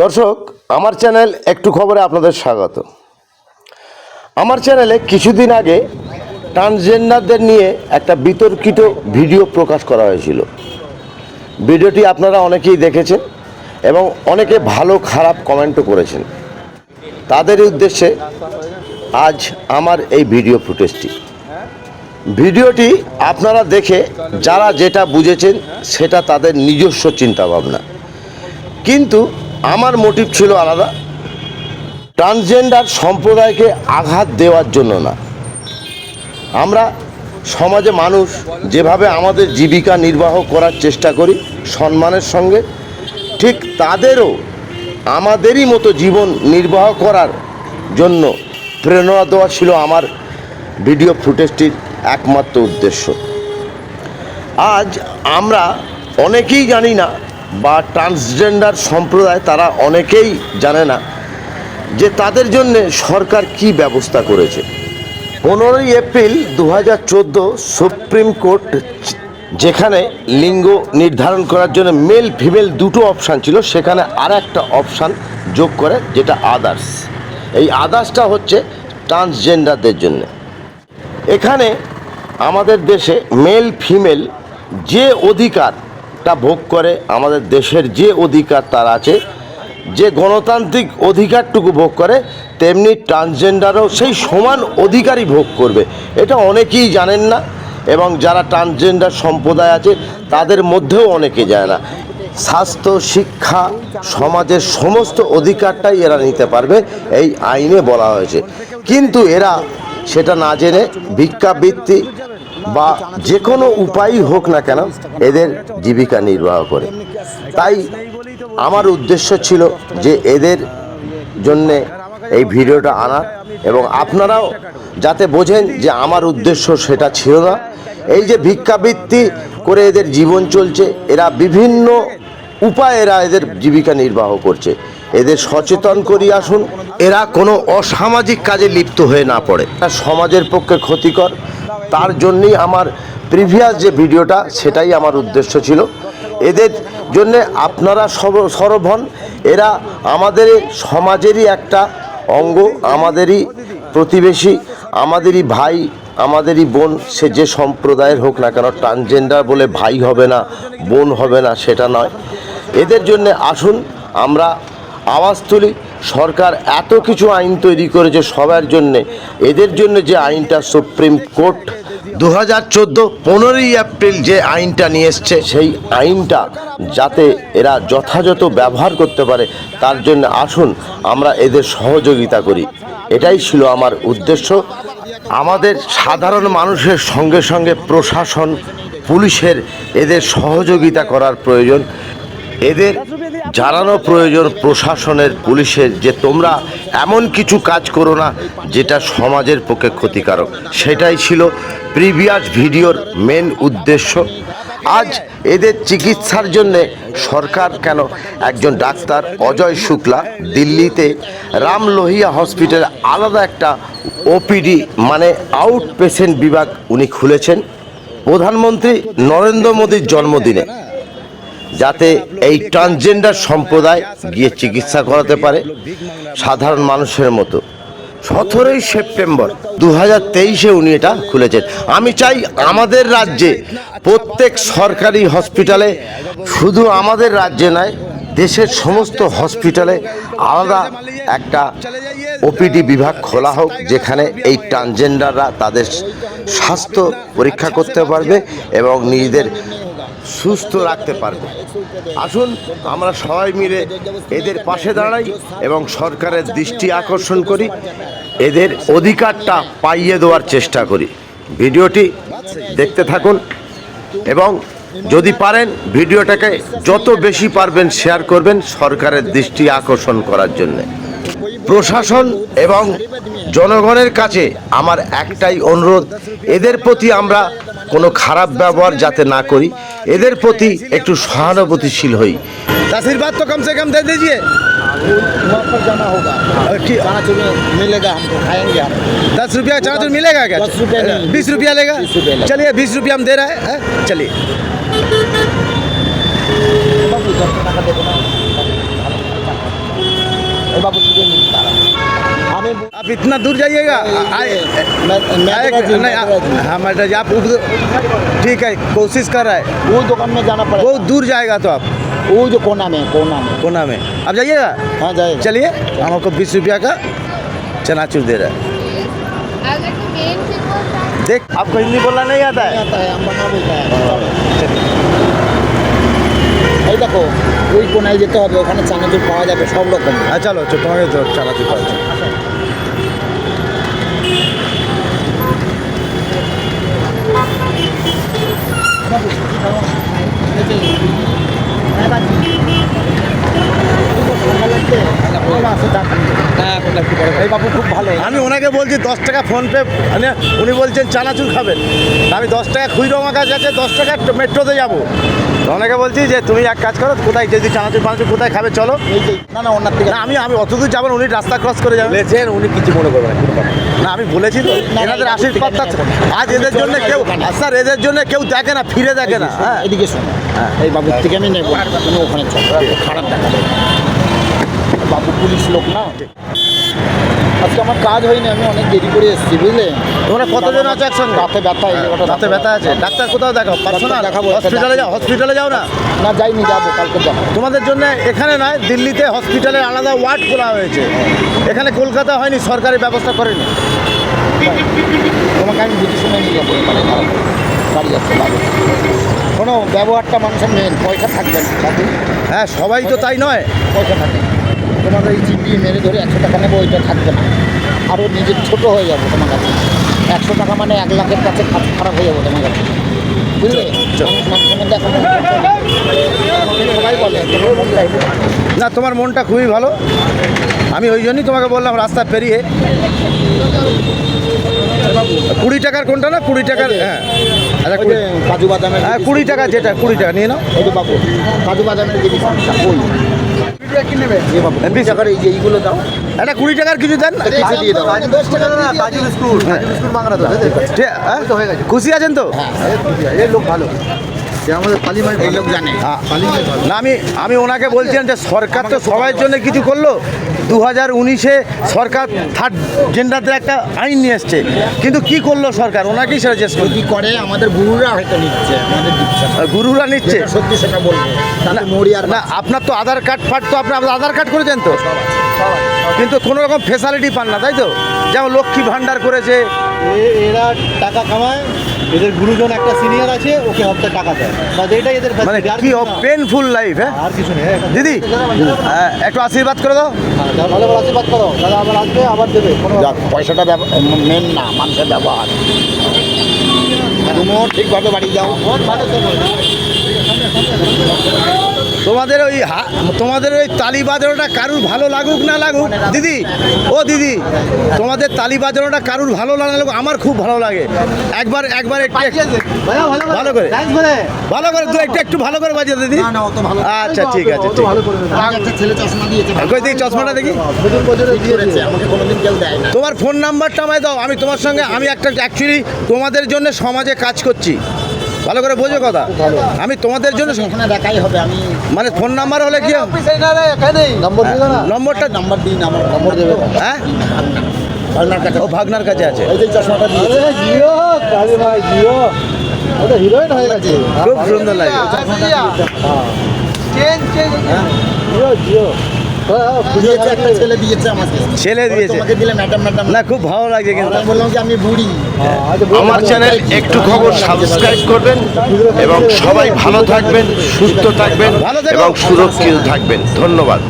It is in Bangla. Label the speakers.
Speaker 1: দর্শক, আমার চ্যানেল একটু খবরে আপনাদের স্বাগত। আমার চ্যানেলে কিছুদিন আগে ট্রান্সজেন্ডারদের নিয়ে একটা বিতর্কিত ভিডিও প্রকাশ করা হয়েছিল। ভিডিওটি আপনারা অনেকেই দেখেছেন এবং অনেকে ভালো, খারাপ কমেন্টও করেছেন। তাদের উদ্দেশ্যে আজ আমার এই ভিডিও ফুটেজটি। ভিডিওটি আপনারা দেখে যারা যেটা বুঝেছেন সেটা তাদের নিজস্ব চিন্তাভাবনা। কিন্তু আমার মোটিভ ছিল আলাদা। ট্রান্সজেন্ডার সম্প্রদায়কে আঘাত দেওয়ার জন্য না। আমরা সমাজে মানুষ যেভাবে আমাদের জীবিকা নির্বাহ করার চেষ্টা করি, সম্মানের সঙ্গে, ঠিক তাদেরও আমাদেরই মতো জীবন নির্বাহ করার জন্য প্রেরণা দেওয়া ছিল আমার ভিডিও ফুটেজটির একমাত্র উদ্দেশ্য। আজ আমরা অনেকেই জানি না বা ট্রান্সজেন্ডার সম্প্রদায় তারা অনেকেই জানে না যে তাদের জন্য সরকার কি ব্যবস্থা করেছে। পনেরোই এপ্রিল দু চোদ্দ সুপ্রিম কোর্ট যেখানে লিঙ্গ নির্ধারণ করার জন্য মেল ফিমেল দুটো অপশান ছিল, সেখানে আর একটা অপশান যোগ করে যেটা আদার্স এই আদার্সটা হচ্ছে ট্রান্সজেন্ডারদের জন্য। এখানে আমাদের দেশে মেল ফিমেল যে অধিকারটা ভোগ করে আমাদের দেশের যে অধিকার তার আছে, যে গণতান্ত্রিক অধিকারটুকু ভোগ করে, তেমনি ট্রান্সজেন্ডারও সেই সমান অধিকারই ভোগ করবে। এটা অনেকেই জানেন না এবং যারা ট্রান্সজেন্ডার সম্প্রদায় আছে, তাদের মধ্যেও অনেকে যায় না। স্বাস্থ্য, শিক্ষা, সমাজের সমস্ত অধিকারটাই এরা নিতে পারবে, এই আইনে বলা হয়েছে। কিন্তু এরা সেটা না জেনে ভিক্ষাবৃত্তি বা যে কোনো উপায়ই হোক না কেন এদের জীবিকা নির্বাহ করে। তাই আমার উদ্দেশ্য ছিল যে এদের জন্যে এই ভিডিওটা আনার এবং আপনারাও যাতে বোঝেন যে আমার উদ্দেশ্য সেটা ছিল না। এই যে ভিক্ষাবৃত্তি করে এদের জীবন চলছে, এরা বিভিন্ন উপায় এরা এদের জীবিকা নির্বাহ করছে। এদের সচেতন করি আসুন, এরা কোনো অসামাজিক কাজে লিপ্ত হয়ে না পড়ে। সমাজের পক্ষে ক্ষতিকর তার জন্যই আমার প্রিভিয়াস যে ভিডিওটা, সেটাই আমার উদ্দেশ্য ছিল। এদের জন্যে আপনারা সরব হন এরা আমাদের সমাজেরই একটা অঙ্গ, আমাদেরই প্রতিবেশী, আমাদেরই ভাই, আমাদেরই বোন, সে যে সম্প্রদায়ের হোক না কেন ট্রান্সজেন্ডার বলে ভাই হবে না, বোন হবে না, সেটা নয়। এদের জন্য আসুন, আমরা আওয়াজ তুলি সরকার এত কিছু আইন তৈরি করেছে সবার জন্যে। এদের জন্য যে আইনটা সুপ্রিম কোর্ট দু হাজার চোদ্দ পনেরোই এপ্রিল যে আইনটা নিয়ে এসছে সেই আইনটা যাতে এরা যথাযথ ব্যবহার করতে পারে তার জন্য আসুন আমরা এদের সহযোগিতা করি। এটাই ছিল আমার উদ্দেশ্য। আমাদের সাধারণ মানুষের সঙ্গে সঙ্গে প্রশাসন পুলিশের এদের সহযোগিতা করার প্রয়োজন। এদের জানানো প্রয়োজন প্রশাসনের, পুলিশের যে তোমরা এমন কিছু কাজ করো না যেটা সমাজের পক্ষে ক্ষতিকারক। সেটাই ছিল প্রিভিয়াস ভিডিওর মেন উদ্দেশ্য। আজ এদের চিকিৎসার জন্যে সরকার কেন একজন ডাক্তার অজয় শুক্লা দিল্লিতে রাম লোহিয়া হসপিটালে আলাদা একটা ওপিডি মানে আউট পেশেন্ট বিভাগ উনি খুলেছেন। প্রধানমন্ত্রী নরেন্দ্র মোদীর জন্মদিনে। যাতে এই ট্রান্সজেন্ডার সম্প্রদায় গিয়ে চিকিৎসা করাতে পারে সাধারণ মানুষের মতো। সতেরোই সেপ্টেম্বর দু হাজার তেইশে উনি এটা খুলেছেন। আমি চাই আমাদের রাজ্যে প্রত্যেক সরকারি হসপিটালে, শুধু আমাদের রাজ্যে নয়, দেশের সমস্ত হসপিটালে আলাদা একটা ওপিডি বিভাগ খোলা হোক, যেখানে এই ট্রান্সজেন্ডাররা তাদের স্বাস্থ্য পরীক্ষা করতে পারবে এবং নিজেদের সুস্থ রাখতে পারবে। আসুন, আমরা সবাই মিলে এদের পাশে দাঁড়াই এবং সরকারের দৃষ্টি আকর্ষণ করি। এদের অধিকারটা পাইয়ে দেওয়ার চেষ্টা করি। ভিডিওটি দেখতে থাকুন এবং যদি পারেন, ভিডিওটাকে যত বেশি পারবেন শেয়ার করবেন সরকারের দৃষ্টি আকর্ষণ করার জন্য। প্রশাসন এবং জনগণের কাছে আমার একটাই অনুরোধ এদের প্রতি আমরা কোনো খারাপ ব্যবহার যাতে না করি এদের প্রতি একটু সহানুভূতিশীল হই
Speaker 2: आशीर्वाद तो कम से कम दे दीजिए
Speaker 3: वहाँ पर जाना होगा चानाचूर में मिलेगा हमको खाएंगे हम
Speaker 2: दस रुपया चानाचूर मिलेगा क्या
Speaker 3: दस रुपया नहीं।
Speaker 2: बीस रुपया लेगा
Speaker 3: बीस रुपया लेगा।
Speaker 2: चलिए बीस रुपया हम दे रहे हैं हैं? चलिए
Speaker 3: বাবু দশ টাকা দেবো না
Speaker 2: इतना दूर जाइएगा आए-
Speaker 3: मैं मैं
Speaker 2: आए-
Speaker 3: मेरा जी,
Speaker 2: नहीं,
Speaker 3: मेरा जी।
Speaker 2: हाँ मैडम जी आप उधर- ठीक है कोशिश कर रहा है
Speaker 3: वो दुकान में जाना पड़ेगा
Speaker 2: बहुत दूर जाएगा तो आप
Speaker 3: वो जो कोना में कोना में
Speaker 2: कोना में आप जाइएगा
Speaker 3: हाँ जाएगा
Speaker 2: चलिए हम आपको बीस रुपया का चनाचूर दे रहे हैं
Speaker 4: अगर तो मेन चीज वो था
Speaker 2: देख आपको हिंदी बोलना नहीं आता है
Speaker 3: आता है हम बना बोलता है এই দেখো ওই কোনায় যেতে হবে ওখানে চানাচুর পাওয়া যাবে সব রকম
Speaker 2: হ্যাঁ চলো চলো, তোমাকে তো
Speaker 3: এই বাবু খুব ভালো।
Speaker 2: আমি ওনাকে বলছি দশ টাকা ফোনপে মানে উনি বলছেন চানাচুর খাবেন। আমি দশ টাকা খুচরো আমার কাছে আছে দশ টাকা মেট্রোতে যাব। ওনাকে বলছি যে তুমি এক কাজ করো কোথায় যদি চানাচুর ফানাচুর কোথায় খাবে চলো।
Speaker 3: না না ওনার থেকে
Speaker 2: না আমি আমি অত দূর যাব উনি রাস্তা ক্রস করে যাবেন
Speaker 1: বলেছেন উনি কিছু মনে করবেন না
Speaker 2: আমি বলেছি তো এনাদের আশীর্বাদ
Speaker 3: আছে,
Speaker 2: আজ এদের জন্য কেউ স্যার এদের জন্য কেউ দেখে না ফিরে দেখে না হ্যাঁ।
Speaker 3: এদিকে শোনো এই বাবুর থেকে আমি নেব। ওখানে খারাপ দেখা। বাবু পুলিশ লোক না? আজকে আমার কাজ হয়নি আমি অনেক দেরি করে এসেছি বুঝলে?
Speaker 2: তোমরা কতজন আছো একসঙ্গে?
Speaker 3: রাতে ব্যথা
Speaker 2: রাতে ব্যথা আছে? ডাক্তার কোথাও দেখাও? পার্সোনাল
Speaker 3: দেখাবো,
Speaker 2: হসপিটালে যাও হসপিটালে যাও না?
Speaker 3: না যাইনি যাব কালকে যাব।
Speaker 2: তোমাদের জন্য এখানে নয় দিল্লিতে হসপিটালে আলাদা ওয়ার্ড খোলা হয়েছে। এখানে কলকাতা হয়নি সরকারি ব্যবস্থা করেনি।
Speaker 3: তোমাকে আমি বুঝে শুনে নিয়ে যাব দাঁড়াও। বাড়ি যাচ্ছে শোনো ব্যবহারটা মানুষের মেন পয়সা থাকবে না
Speaker 2: হ্যাঁ সবাই তো তাই নয়।
Speaker 3: পয়সা থাকবে না। তোমার ওই চিপিয়ে মেরে ধরে একশো টাকা নেব ওইটা থাকবে না। আরও নিজের ছোটো হয়ে যাব তোমার কাছে। একশো টাকা মানে এক লাখের কাছে খারাপ হয়ে যাব তোমার কাছে। বুঝলে? সবাই বলে
Speaker 2: না তোমার মনটা খুবই ভালো। আমি ওই জন্যই তোমাকে বললাম রাস্তা পেরিয়ে। কুড়ি টাকার কোনটা না? কুড়ি টাকার হ্যাঁ। আচ্ছা
Speaker 3: কাজু বাদামের
Speaker 2: হ্যাঁ কুড়ি টাকা যেটা কুড়ি টাকা নিয়ে নাও।
Speaker 3: কাজু বাদামের যে বিস্কুটটা ওই কি নেবে? যে বাবু
Speaker 2: হ্যাঁ,
Speaker 3: বিশ টাকার এই যে এইগুলো দাও।
Speaker 2: একটা কুড়ি টাকার কিছু দেন?
Speaker 3: কিছু দিয়ে দাও। দশ না কাজু বিস্কুট। কাজু বিস্কুট মাংরা দাও
Speaker 2: ঠিক, হ্যাঁ? খুশি আছেন তো?
Speaker 3: লোক ভালো। যে আমাদের কালিমাই এই লোক জানে।
Speaker 2: হ্যাঁ।
Speaker 3: কালিমাই
Speaker 2: না আমি আমি ওনাকে বলছিলাম যে সরকার তো সবার জন্য কিছু করল। দু হাজার উনিশে সরকার থার্ড জেন্ডারদের একটা আইন নিয়ে এসছে। কিন্তু কি করল সরকার? ওনাকেই সেটা করছি
Speaker 3: যদি করে? আমাদের গুরুরা হয়তো নিচ্ছে আমাদের
Speaker 2: গুরুরা নিচ্ছে?
Speaker 3: সত্যি সেটা বলব।
Speaker 2: না, আপনার তো আধার কার্ড ফার্ড তো আপনি আধার কার্ড করেছেন তো। কিন্তু কোনো রকম ফেসালিটি পান না তাই তো? যেমন লক্ষ্মী ভাণ্ডার করেছে।
Speaker 5: এরা টাকা কামায় এদের গুরুজন একটা সিনিয়র আছে ওকে হপ্তায় টাকা দেয়। বা এটাই এদের
Speaker 2: মানে
Speaker 5: আর
Speaker 2: কি। পেনফুল লাইফ হ্যাঁ?
Speaker 5: আর কিছু নেই হ্যাঁ,
Speaker 2: দিদি হ্যাঁ, একটু আশীর্বাদ করে দাও।
Speaker 5: হ্যাঁ, ভালো ভালো আশীর্বাদ করো দাদা আবার আসবে আবার দেবে কোনো
Speaker 3: যাক পয়সাটা মেন না মানুষের ব্যবহার। তুমিও ঠিকভাবে বাড়ি যাও।
Speaker 2: তোমাদের ওই হা- তোমাদের ওই তালি বাজানোটা কারুর ভালো লাগুক না লাগুক দিদি ও দিদি তোমাদের তালি বাজানোটা কারুর ভালো না লাগুক আমার খুব ভালো লাগে একবার একবার একটু
Speaker 5: ভালো
Speaker 2: করে। ভালো করে দু একটু একটু ভালো করে বাজিয়ে দিদি
Speaker 3: না না অত ভালো
Speaker 2: আচ্ছা ঠিক আছে ঠিক দেখি চশমাটা দেখি তোমার ফোন নাম্বারটা আমায় দাও আমি তোমার সঙ্গে আমি একটা অ্যাকচুয়ালি তোমাদের জন্য সমাজে কাজ করছি ভালো করে বোঝো কথা। আমি তোমাদের জন্য
Speaker 3: এখানে দেখাই হবে আমি
Speaker 2: মানে ফোন নাম্বার হলে কি হবে?
Speaker 5: নম্বর না?
Speaker 2: নম্বরটা
Speaker 3: নাম্বার দিন আমার নম্বর দেবে।
Speaker 2: হ্যাঁ
Speaker 3: আপনার কাছে।
Speaker 2: ও ভাগনার কাছে আছে।
Speaker 3: এই যে চশমাটা দিয়েছে।
Speaker 5: জিও ভাই জিও। ওটা হিরোইন হয়ে গেছে।
Speaker 2: খুব সুন্দর লাগে।
Speaker 5: চেঞ্জ চেঞ্জ জিও জিও। হ্যাঁ,
Speaker 3: দিয়েছে একটা ছেলে দিয়েছে আমাকে।
Speaker 2: ছেলে দিয়েছে?
Speaker 3: তোমাকে দিলে ম্যাডাম ম্যাডাম
Speaker 2: না খুব ভালো লাগছে কিন্তু।
Speaker 3: আমি বললাম যে আমি বুড়ি।
Speaker 1: আমার চ্যানেল একটু খবর সাবস্ক্রাইব করবেন এবং সবাই ভালো থাকবেন সুস্থ থাকবেন। এবং সুরক্ষিত থাকবেন। ধন্যবাদ।